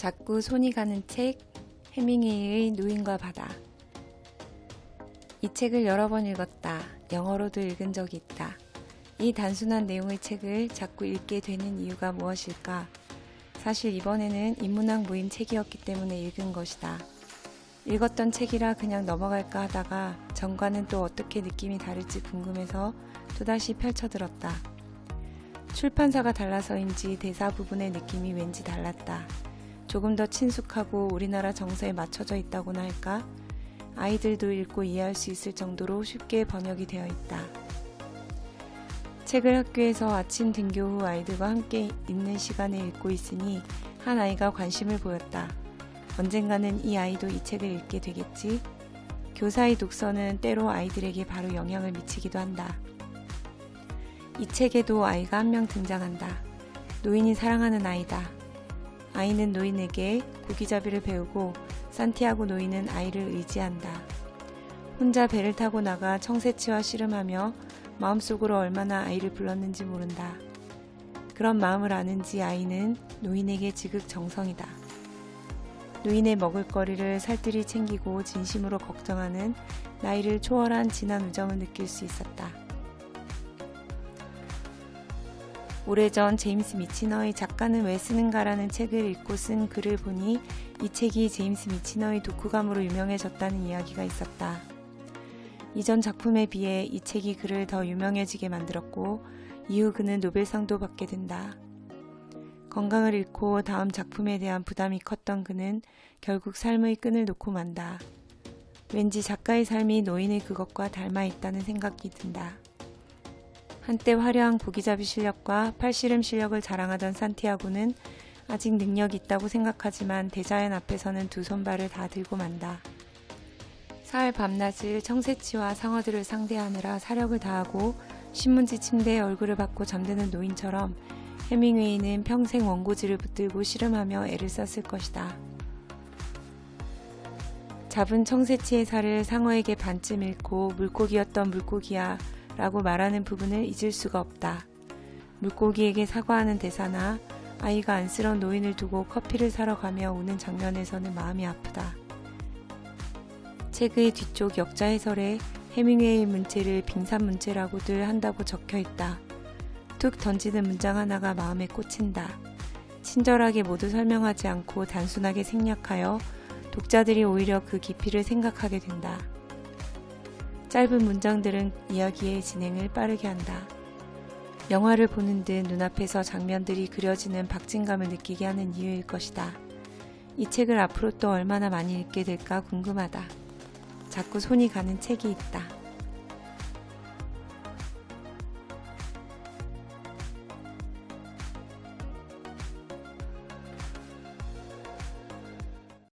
자꾸 손이 가는 책 해밍웨이의 노인과 바다 이 책을 여러 번 읽었다. 영어로도 읽은 적이 있다. 이 단순한 내용의 책을 자꾸 읽게 되는 이유가 무엇일까? 사실 이번에는 인문학 모임 책이었기 때문에 읽은 것이다. 읽었던 책이라 그냥 넘어갈까 하다가 전과는 또 어떻게 느낌이 다를지 궁금해서 또다시 펼쳐들었다. 출판사가 달라서인지 대사 부분의 느낌이 왠지 달랐다. 조금 더 친숙하고 우리나라 정서에 맞춰져 있다고나 할까? 아이들도 읽고 이해할 수 있을 정도로 쉽게 번역이 되어 있다. 책을 학교에서 아침 등교 후 아이들과 함께 있는 시간에 읽고 있으니 한 아이가 관심을 보였다. 언젠가는 이 아이도 이 책을 읽게 되겠지? 교사의 독서는 때로 아이들에게 바로 영향을 미치기도 한다. 이 책에도 아이가 한 명 등장한다. 노인이 사랑하는 아이다. 아이는 노인에게 고기잡이를 배우고 산티아고 노인은 아이를 의지한다. 혼자 배를 타고 나가 청새치와 씨름하며 마음속으로 얼마나 아이를 불렀는지 모른다. 그런 마음을 아는지 아이는 노인에게 지극 정성이다. 노인의 먹을거리를 살뜰히 챙기고 진심으로 걱정하는 나이를 초월한 진한 우정을 느낄 수 있었다. 오래전 제임스 미치너의 작가는 왜 쓰는가라는 책을 읽고 쓴 글을 보니 이 책이 제임스 미치너의 독후감으로 유명해졌다는 이야기가 있었다. 이전 작품에 비해 이 책이 그를 더 유명해지게 만들었고 이후 그는 노벨상도 받게 된다. 건강을 잃고 다음 작품에 대한 부담이 컸던 그는 결국 삶의 끈을 놓고 만다. 왠지 작가의 삶이 노인의 그것과 닮아 있다는 생각이 든다. 한때 화려한 고기잡이 실력과 팔씨름 실력을 자랑하던 산티아고는 아직 능력이 있다고 생각하지만 대자연 앞에서는 두 손발을 다 들고 만다. 사흘 밤낮을 청새치와 상어들을 상대하느라 사력을 다하고 신문지 침대에 얼굴을 받고 잠드는 노인처럼 해밍웨이는 평생 원고지를 붙들고 씨름하며 애를 썼을 것이다. 잡은 청새치의 살을 상어에게 반쯤 잃고 물고기였던 물고기야 라고 말하는 부분을 잊을 수가 없다. 물고기에게 사과하는 대사나 아이가 안쓰러운 노인을 두고 커피를 사러 가며 우는 장면에서는 마음이 아프다. 책의 뒤쪽 역자 해설에 해밍웨이 문체를 빙산 문체라고들 한다고 적혀 있다. 툭 던지는 문장 하나가 마음에 꽂힌다. 친절하게 모두 설명하지 않고 단순하게 생략하여 독자들이 오히려 그 깊이를 생각하게 된다. 짧은 문장들은 이야기의 진행을 빠르게 한다. 영화를 보는 듯 눈앞에서 장면들이 그려지는 박진감을 느끼게 하는 이유일 것이다. 이 책을 앞으로 또 얼마나 많이 읽게 될까 궁금하다. 자꾸 손이 가는 책이 있다.